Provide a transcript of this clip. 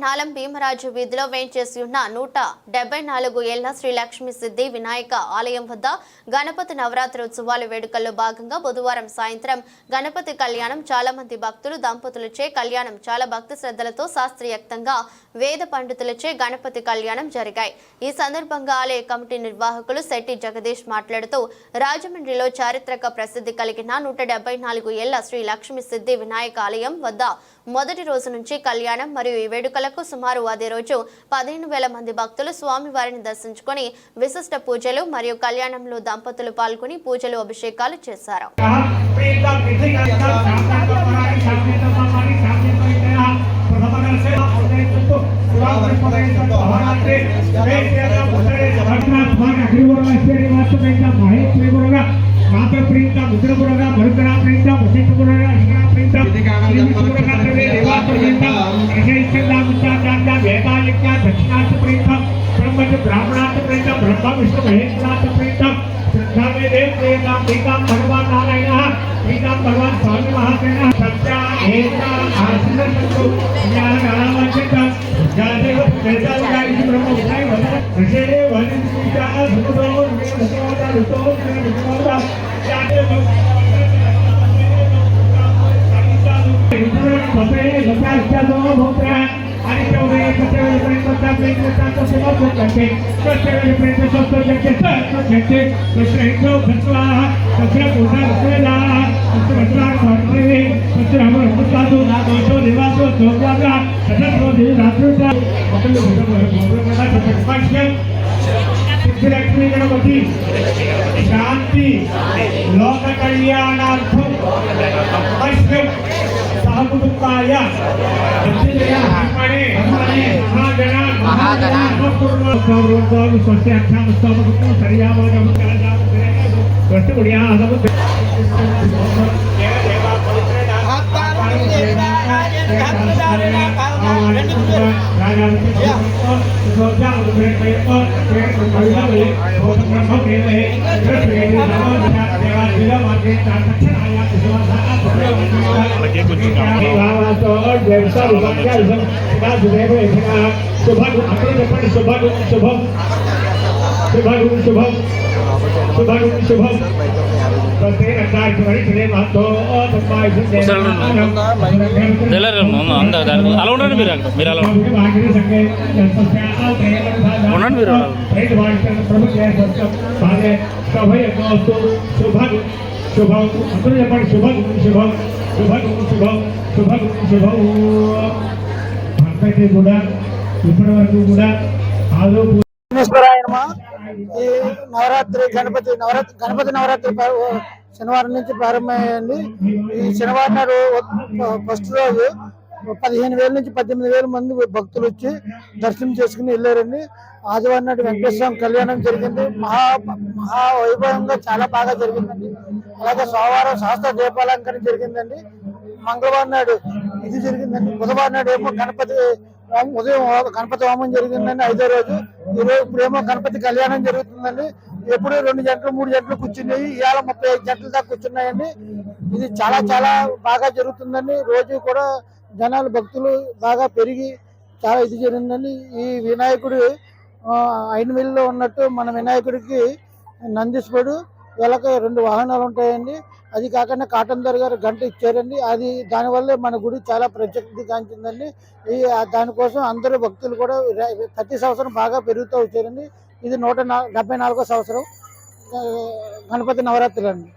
నాలం భీమరాజు వీధిలో వేంచేసి ఉన్న నూట డెబ్బై నాలుగు ఏళ్ళ శ్రీ లక్ష్మీ సిద్ధి వినాయక ఆలయం వద్ద గణపతి నవరాత్రి ఉత్సవాల వేడుకల్లో భాగంగా బుధవారం సాయంత్రం గణపతి కళ్యాణం చాలా మంది భక్తులు దంపతులచే కళ్యాణం చాలా భక్తి శ్రద్ధలతో శాస్త్రీయక్తంగా వేద పండితులచే గణపతి కళ్యాణం జరిగాయి. ఈ సందర్భంగా ఆలయ కమిటీ నిర్వాహకులు శెట్టి జగదీష్ మాట్లాడుతూ రాజమండ్రిలో చారిత్రక ప్రసిద్ధి కలిగిన నూట డెబ్బై నాలుగు ఏళ్ళ శ్రీ లక్ష్మీ సిద్ధి వినాయక ఆలయం వద్ద మొదటి రోజు నుంచి కళ్యాణం మరియు ఈ సేవలకు సుమారు అదే రోజు పదిహేను వేల మంది భక్తులు స్వామివారిని దర్శించుకుని విశిష్ట పూజలు మరియు కళ్యాణంలో దంపతులు పాల్గొని పూజలు అభిషేకాలు చేశారు. ಮಾತ್ರ ಪ್ರೀತ ಮುದ್ರ ब्राह्मणाच प्रीतम ब्रह्म विष्णु महेशनाच प्रीतम श्रद्धावे देव प्रेता प्रीतम भगवान नारायण प्रीतम भगवान स्वामी महासेन सत्या एकता आसन शत्रु, ज्ञान गानामचिता जादेव प्रेता जाई ब्रह्म उठाई वदन ऋषिदेव वदन पूजा सुखदो विष्णुता ऋतो विष्णुता rappresentato se non contente, questa è la rappresentazione contente, contente, questa è la persona, questa è la cosa, quella, questa è la parte, questa è la cosa, dona, dono, levato, tocata, questa è la cosa, la frutta, quello che dobbiamo fare, questa è la faccia, शांति लोक कल्याणार्थम वैष्णव सहकुटुंबाय दक्षिण சொட்டு முடியாதவன் शुभम शुभम शुभम शुभम शुभम కుడియాదము తెల్లారు అందరు దాని- అలా ఉండండి మీరు అక్కడ. మీరు అలా ఉండండి. మీరు శుభం అందరూ చెప్పండి శుభం శుభం శుభం శుభం శుభం శుభం కూడా ఇప్పటి వరకు కూడా ఆదో ఈ నవరాత్రి గణపతి నవరాత్రి గణపతి నవరాత్రి శనివారం నుంచి ప్రారంభమయ్యండి ఈ శనివారం నాడు ఫస్ట్ రోజు పదిహేను వేల నుంచి పద్దెనిమిది వేల మంది భక్తులు వచ్చి దర్శనం చేసుకుని వెళ్ళారండి. ఆదివారం నాడు వెంకటేశ్వర కళ్యాణం జరిగింది. మహా మహా వైభవంగా చాలా బాగా జరిగిందండి. అలాగే సోమవారం శాస్త్ర దీపాలంకరణ జరిగిందండి. మంగళవారం నాడు ఇది జరిగిందండి. బుధవారం నాడు ఏమో గణపతి ఉదయం గణపతి హోమం జరిగిందండి. ఐదో రోజు ఈరోజు ప్రేమ ఇప్పుడేమో గణపతి కళ్యాణం జరుగుతుందండి. ఎప్పుడు రెండు జంటలు మూడు జంటలు కూర్చున్నాయి. ఇవాళ ముప్పై ఐదు జంటలు దాకా కూర్చున్నాయండి. ఇది చాలా చాలా బాగా జరుగుతుందండి. రోజు కూడా జనాలు భక్తులు బాగా పెరిగి చాలా ఇది జరిగిందండి. ఈ వినాయకుడు ఐనవిల్లో ఉన్నట్టు మన వినాయకుడికి నందీశ్వరుడు వీళ్ళకి రెండు వాహనాలు ఉంటాయండి. అది కాకుండా కాటన్ దర్ గారు గంట ఇచ్చారండి. అది దానివల్లే మన గుడి చాలా ప్రత్యేకత కాంచిందండి ఈ దానికోసం అందరూ భక్తులు కూడా ప్రతి సంవత్సరం బాగా పెరుగుతూ వచ్చారండి. ఇది నూట డెబ్బై నాలుగో సంవత్సరం. గణపతి నవరాత్రులు అండి